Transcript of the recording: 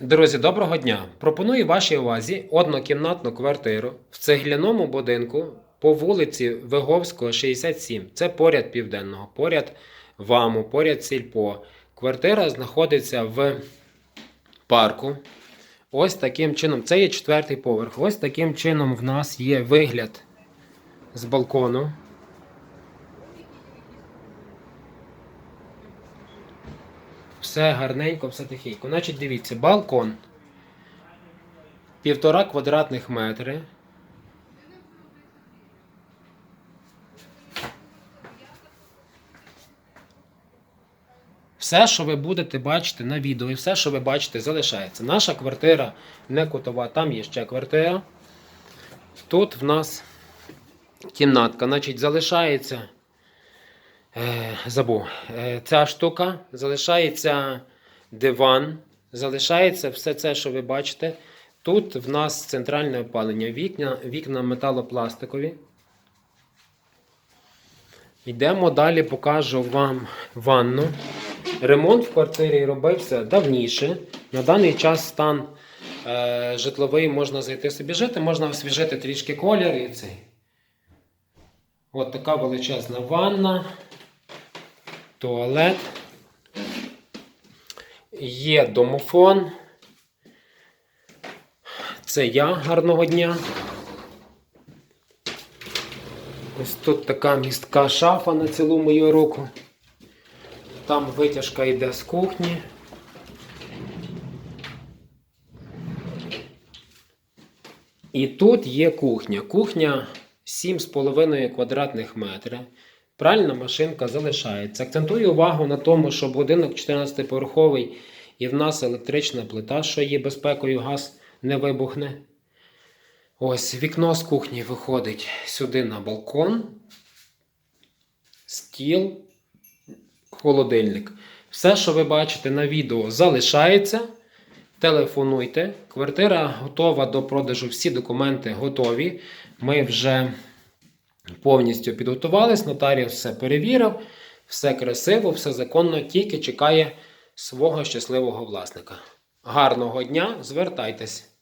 Друзі, доброго дня! Пропоную вашій увазі однокімнатну квартиру в цегляному будинку по вулиці Виговського, 67. Це поряд південного, поряд ВАМу, поряд Сільпо. Квартира знаходиться в парку. Ось таким чином, це є четвертий поверх. Ось таким чином в нас є вигляд з балкону. Все гарненько, все тихенько. Значить, дивіться, балкон. Півтора квадратних метри. Все, що ви будете бачити на відео, і все, що ви бачите, залишається. Наша квартира не кутова, там є ще квартира. Тут в нас кімнатка. Значить, залишається. Е, забув. Е, ця штука, залишається диван, залишається все це, що ви бачите. Тут в нас центральне опалення, вікна, вікна металопластикові. Йдемо далі, покажу вам ванну. Ремонт в квартирі робився давніше. На даний час стан е, житловий можна зайти собі жити, можна освіжити трішки колір і цей. От така величезна ванна туалет. Є домофон. Це я гарного дня. Ось тут така містка шафа на цілу мою руку. Там витяжка йде з кухні. І тут є кухня. Кухня 7,5 квадратних метрів. Пральна машинка залишається. Акцентую увагу на тому, що будинок 14-поверховий і в нас електрична плита, що є безпекою, газ не вибухне. Ось вікно з кухні виходить сюди на балкон, стіл, холодильник. Все, що ви бачите на відео, залишається. Телефонуйте. Квартира готова до продажу. Всі документи готові. Ми вже повністю підготувались, нотаріус все перевірив, все красиво, все законно, тільки чекає свого щасливого власника. Гарного дня, звертайтесь!